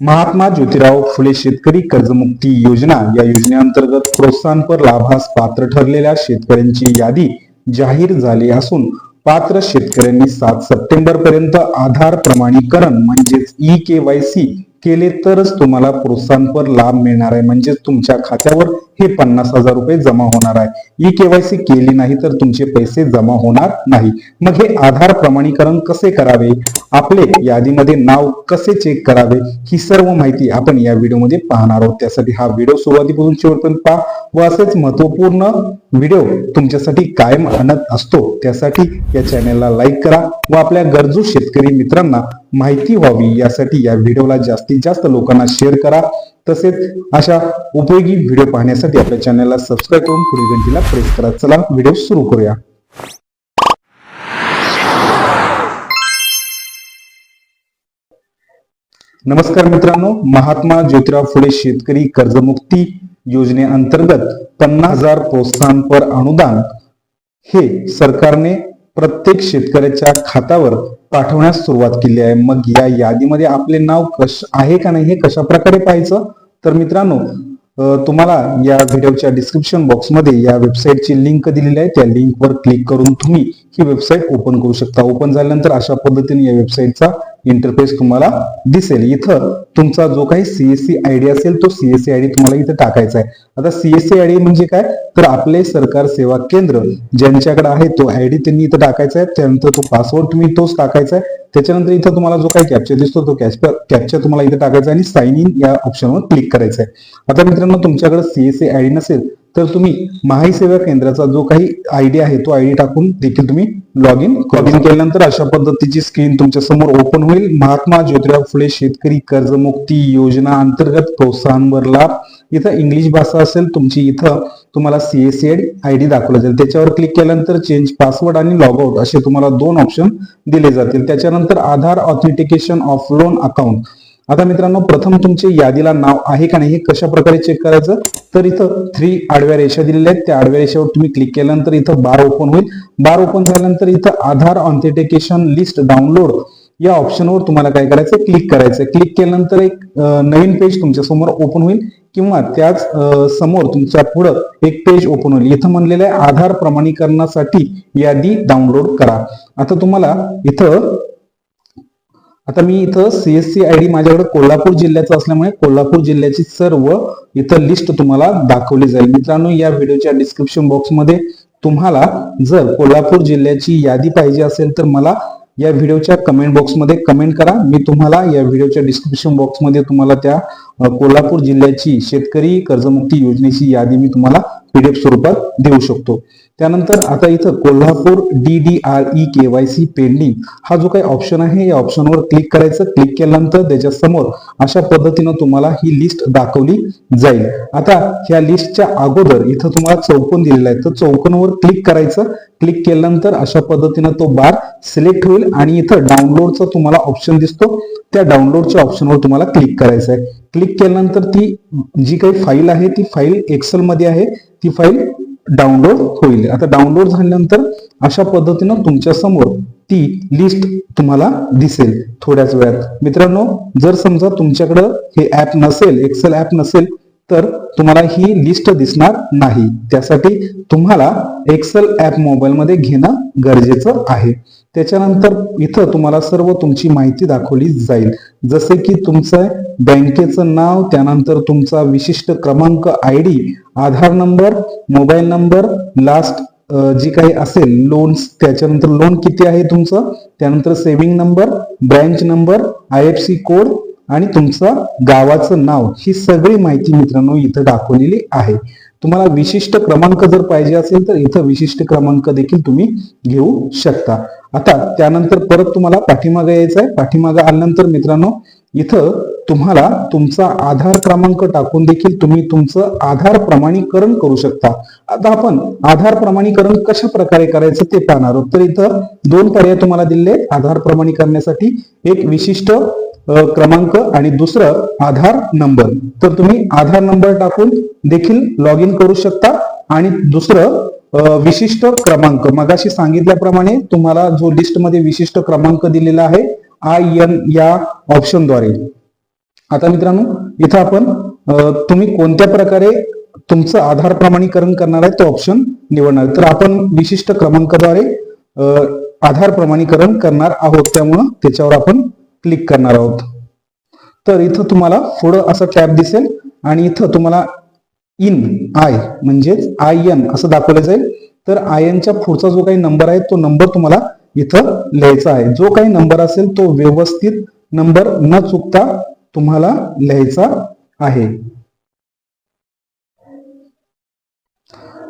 महात्मा ज्योतिराव फुले शेतकरी कर्जमुक्ती योजना या योजनेअंतर्गत प्रोत्साहनपर लाभास पात्र ठरलेल्या शेतकऱ्यांची यादी जाहीर झाली असून पात्र शेतकऱ्यांनी सात सप्टेंबर पर्यंत आधार प्रमाणीकरण म्हणजेच ई के वाय सी केले तरच तुम्हाला प्रोत्साहनपर लाभ मिळणार आहे. म्हणजेच तुमच्या खात्यावर हे पन्नास हजार रुपये जमा होणार आहे. ई केवायसी केली नाही तर तुमचे पैसे जमा होणार नाही. मग हे आधार प्रमाणीकरण कसे करावे? आपले यादीमध्ये नाव कसे चेक करावे ही सर्व माहिती आपण या व्हिडिओमध्ये पाहणार आहोत. त्यासाठी हा व्हिडिओ सुरुवातीपासून शेवटपर्यंत पहा. व असेच महत्त्वपूर्ण व्हिडिओ तुमच्यासाठी कायम आणत असतो. त्यासाठी या चॅनेलला लाईक करा व आपल्या गरजू शेतकरी मित्रांना माहिती व्हावी. यासाठी या व्हिडिओला जास्तीत जास्त लोकांना शेअर करा. तसेच अशा उपयोगी व्हिडिओ पाहण्यासाठी आपल्या चॅनेलला सबस्क्राईब करून पुढील घंटीला प्रेस करा. चला व्हिडिओ सुरू करूया. नमस्कार मित्रांनो महात्मा ज्योतिराव फुले शेतकरी कर्जमुक्ती योजनेअंतर्गत पन्नास हजार प्रोत्साहनपर अनुदान हे सरकारने प्रत्येक शेतकऱ्याच्या खात्यावर पाठवण्यास सुरुवात केली आहे. मग या यादीमध्ये आपले नाव कश आहे का नाही हे कशा प्रकारे पाहायचं? तर मित्रांनो तुम्हाला या व्हिडिओच्या डिस्क्रिप्शन बॉक्समध्ये या वेबसाईटची लिंक दिलेली आहे. त्या लिंकवर क्लिक करून तुम्ही ही वेबसाईट ओपन करू शकता. ओपन झाल्यानंतर अशा पद्धतीने या वेबसाईटचा इंटरफेस तुम्हाला दिसेल. इथं तुमचा जो काही सीएससी आयडी असेल तो सीएससी आयडी तुम्हाला इथं टाकायचा आहे. आता सीएससी आयडी म्हणजे काय? तर आपले सरकार सेवा केंद्र ज्यांच्याकडे आहे तो आयडी त्यांनी इथं टाकायचा आहे. त्यानंतर तो पासवर्ड तुम्ही तोच टाकायचा आहे. त्याच्यानंतर इथं तुम्हाला जो काही कॅप्चर दिसतो तो कॅप्चर तुम्हाला इथं टाकायचा आहे आणि साईन इन या ऑप्शनवर क्लिक करायचं आहे. आता मित्रांनो तुमच्याकडे सीएससी आयडी नसेल तर तुम्ही महाई सेवा केंद्राचा जो काही आयडी आहे तो आयडी टाकून देखील तुम्ही लॉग इन लॉग इन केल्यानंतर अशा पद्धतीची स्क्रीन तुमच्यासमोर ओपन होईल. महात्मा ज्योतिराव फुले शेतकरी कर्जमुक्ती योजना अंतर्गत प्रोत्साहनवर लाभ इथं इंग्लिश भाषा असेल तुमची इथं तुम्हाला सीएससी आयडी दाखवलं जाईल. त्याच्यावर क्लिक केल्यानंतर चेंज पासवर्ड आणि लॉग आउट असे तुम्हाला दोन ऑप्शन दिले जातील. त्याच्यानंतर Aadhaar authentication of loan account आता मित्रांनो प्रथम तुमचे यादीला नाव आहे का नाही हे कशा प्रकारे चेक करायचं? तर इथं थ्री आडव्या रेषा दिलेल्या आहेत. त्या आडव्या रेषेवर तुम्ही क्लिक केल्यानंतर इथं बार ओपन होईल. बार ओपन झाल्यानंतर इथं आधार ऑथेंटिकेशन लिस्ट डाउनलोड या ऑप्शनवर तुम्हाला काय करायचं क्लिक करायचं क्लिक केल्यानंतर एक नवीन पेज तुमच्यासमोर ओपन होईल किंवा त्याच समोर तुमच्या पुढं एक पेज ओपन होईल. इथं म्हणलेलं आहे आधार प्रमाणीकरणासाठी यादी डाउनलोड करा. आता तुम्हाला इथं आता मी इथं सीएससी आयडी माझ्याकडे कोल्हापूर जिल्ह्याचं असल्यामुळे कोल्हापूर जिल्ह्याची सर्व इथं लिस्ट तुम्हाला दाखवली जाईल. मित्रांनो या व्हिडिओच्या डिस्क्रिप्शन बॉक्समध्ये तुम्हाला जर कोल्हापूर जिल्ह्याची यादी पाहिजे असेल तर मला या व्हिडिओच्या कमेंट बॉक्समध्ये कमेंट करा. मी तुम्हाला या व्हिडिओच्या डिस्क्रिप्शन बॉक्समध्ये तुम्हाला त्या कोल्हापूर जिल्ह्याची शेतकरी कर्जमुक्ती योजनेची यादी मी तुम्हाला पीडीएफ स्वरूपात देऊ शकतो. त्यानंतर आता इथं Kolhapur D D R E K Y C pending हा जो काही ऑप्शन आहे या ऑप्शनवर क्लिक करायचं. क्लिक केल्यानंतर त्याच्यासमोर अशा पद्धतीनं तुम्हाला ही लिस्ट दाखवली जाईल. आता ह्या लिस्टच्या अगोदर इथं तुम्हाला चौकोन दिलेला आहे. तर चौकोनवर क्लिक करायचं. क्लिक केल्यानंतर अशा पद्धतीनं तो बार सिलेक्ट होईल आणि इथं डाउनलोडचा तुम्हाला ऑप्शन दिसतो. त्या डाउनलोडच्या ऑप्शनवर तुम्हाला क्लिक करायचं आहे. क्लिक केल्यानंतर ती जी काही फाईल आहे ती फाईल एक्सेल मध्ये आहे. ती फाईल डाउनलोड होईल. आता डाउनलोड झाल्यानंतर अशा पद्धतीनं तुमच्यासमोर ती लिस्ट तुम्हाला दिसेल थोड्याच वेळात. मित्रांनो जर समजा तुमच्याकडं हे ऍप नसेल एक्सेल ऍप नसेल तर तुम्हाला ही लिस्ट दिसणार नाही. त्यासाठी तुम्हाला एक्सेल ऍप मोबाईलमध्ये घेणं गरजेचं आहे. त्याच्यानंतर इथं तुम्हाला सर्व तुमची माहिती दाखवली जाईल. जसे की तुमचं बँकेचं नाव त्यानंतर तुमचा विशिष्ट क्रमांक I D Aadhaar number mobile number last जी काही असेल लोन्स त्याच्यानंतर लोन किती आहे तुमचं? त्यानंतर saving number branch number I F C code आणि तुमचं गावाचं नाव. ही सगळी माहिती मित्रांनो इथं दाखवलेली आहे. तुम्हाला विशिष्ट क्रमांक जर पाहिजे असेल तर इथं विशिष्ट क्रमांक देखील तुम्ही घेऊ शकता. आता त्यानंतर परत तुम्हाला पाठीमागे यायचं आहे पाठीमागे आल्यानंतर मित्रांनो इथं तुम्हाला तुमचा आधार क्रमांक टाकून देखील तुम्ही तुमचं आधार प्रमाणीकरण करू शकता. आता आपण आधार प्रमाणीकरण कशा प्रकारे करायचं ते पाहणार आहोत. तर इथं दोन पर्याय तुम्हाला दिले. आधार आधार प्रमाणीकरणासाठी एक विशिष्ट क्रमांक आणि दुसरं आधार नंबर. तर तुम्ही आधार नंबर टाकून देखील लॉग इन करू शकता. आणि दुसरं विशिष्ट क्रमांक. मगाशी सांगितल्याप्रमाणे तुम्हाला जो लिस्टमध्ये विशिष्ट क्रमांक दिलेला आहे आय एन या ऑप्शनद्वारे आता मित्रांनो इथं आपण तुम्ही कोणत्या प्रकारे तुमचं आधार प्रमाणीकरण करणार आहे तो ऑप्शन निवडणार आहे. तर आपण विशिष्ट क्रमांकाद्वारे आधार प्रमाणीकरण करणार आहोत. त्यामुळं त्याच्यावर आपण क्लिक करणार आहोत. तर इथं तुम्हाला पुढं असं टॅब दिसेल आणि इथं तुम्हाला इन आय म्हणजेच आय एन असं दाखवलं जाईल. तर आय एनच्या पुढचा जो काही नंबर आहे तो नंबर तुम्हाला इथं लिहायचा आहे. जो काही नंबर असेल तो व्यवस्थित नंबर न चुकता तुम्हाला लिहायचा आहे.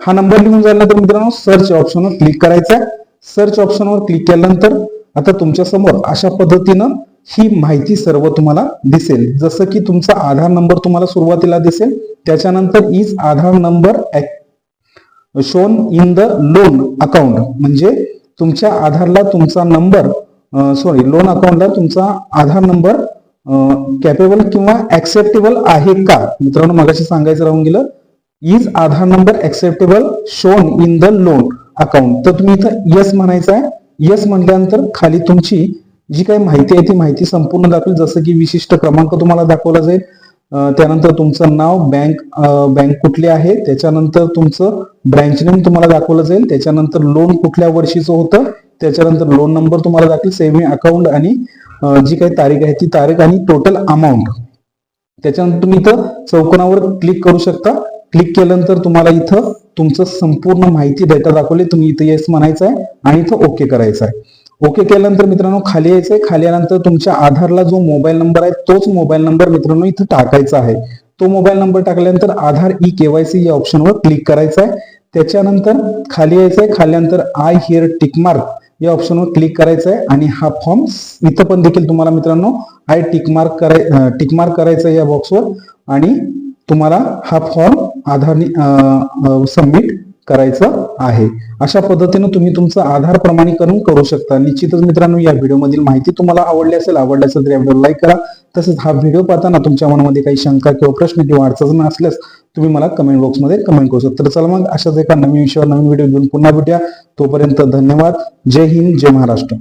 हा नंबर लिहून झाल्यानंतर मित्रांनो सर्च ऑप्शनवर क्लिक करायचा आहे. सर्च ऑप्शनवर क्लिक केल्यानंतर आता तुमच्यासमोर अशा पद्धतीनं ही माहिती सर्व तुम्हाला दिसेल. जसं की तुमचा आधार नंबर तुम्हाला सुरुवातीला दिसेल त्याच्यानंतर is Aadhaar number shown in the loan account म्हणजे तुमच्या आधारला तुमचा नंबर सॉरी लोन अकाउंटला तुमचा आधार नंबर कॅपेबल किंवा ऍक्सेप्टेबल आहे का? मित्रांनो मगाशी सांगायचं राहून गेलं is Aadhaar number acceptable shown in the loan account तर तुम्ही इथं यस म्हणायचं आहे. यस म्हटल्यानंतर खाली तुमची जी काही माहिती आहे ती माहिती संपूर्ण दाखवेल. जसं की विशिष्ट क्रमांक तुम्हाला दाखवला जाईल. त्यानंतर तुमचं नाव बँक बँक कुठली आहे त्याच्यानंतर तुमचं ब्रँच नेम तुम्हाला दाखवलं जाईल. त्याच्यानंतर लोन कुठल्या वर्षीचं होतं त्याच्यानंतर लोन नंबर तुम्हाला दाखल सेव्हिंग अकाउंट आणि जी काही तारीख आहे ती तारीख आणि टोटल अमाऊंट त्याच्यानंतर तुम्ही इथं चौकोनावर क्लिक करू शकता. क्लिक केल्यानंतर तुम्हाला इथं तुमचं संपूर्ण माहिती डेटा दाखवली. तुम्ही इथं येस म्हणायचं आहे आणि इथं ओके करायचं आहे. ओके केल्यानंतर मित्रांनो खाली यायचंय खाली आल्यानंतर तुमच्या आधारला जो मोबाईल नंबर आहे तोच मोबाईल नंबर मित्रांनो इथं टाकायचा आहे. तो मोबाईल नंबर टाकल्यानंतर आधार ई केवायसी या ऑप्शनवर क्लिक करायचं आहे. त्याच्यानंतर खाली यायचंय खाल्यानंतर आय हिअर टिकमार्क या ऑप्शनवर क्लिक करायचं आहे आणि हा फॉर्म इथं पण देखील तुम्हाला मित्रांनो आय टिकमार्क कराय टिकमार्क करायचं आहे या बॉक्सवर आणि तुम्हाला हा फॉर्म आधार सबमिट करायचं आहे. अशा पद्धतीनं तुम्ही तुमचं आधार प्रमाणीकरण करू शकता. निश्चितच मित्रांनो या व्हिडिओमधील माहिती तुम्हाला आवडली असेल आवडली असेल तर या व्हिडिओ लाईक करा. तसेच हा व्हिडिओ पाहताना तुमच्या मनामध्ये काही शंका किंवा प्रश्न किंवा अडचण असल्यास तुम्ही मला कमेंट बॉक्समध्ये कमेंट करू शकता. तर चला मग अशाच एका नवीन विषयावर नवीन व्हिडिओ घेऊन पुन्हा भेटूया. तोपर्यंत धन्यवाद. जय हिंद जय महाराष्ट्र.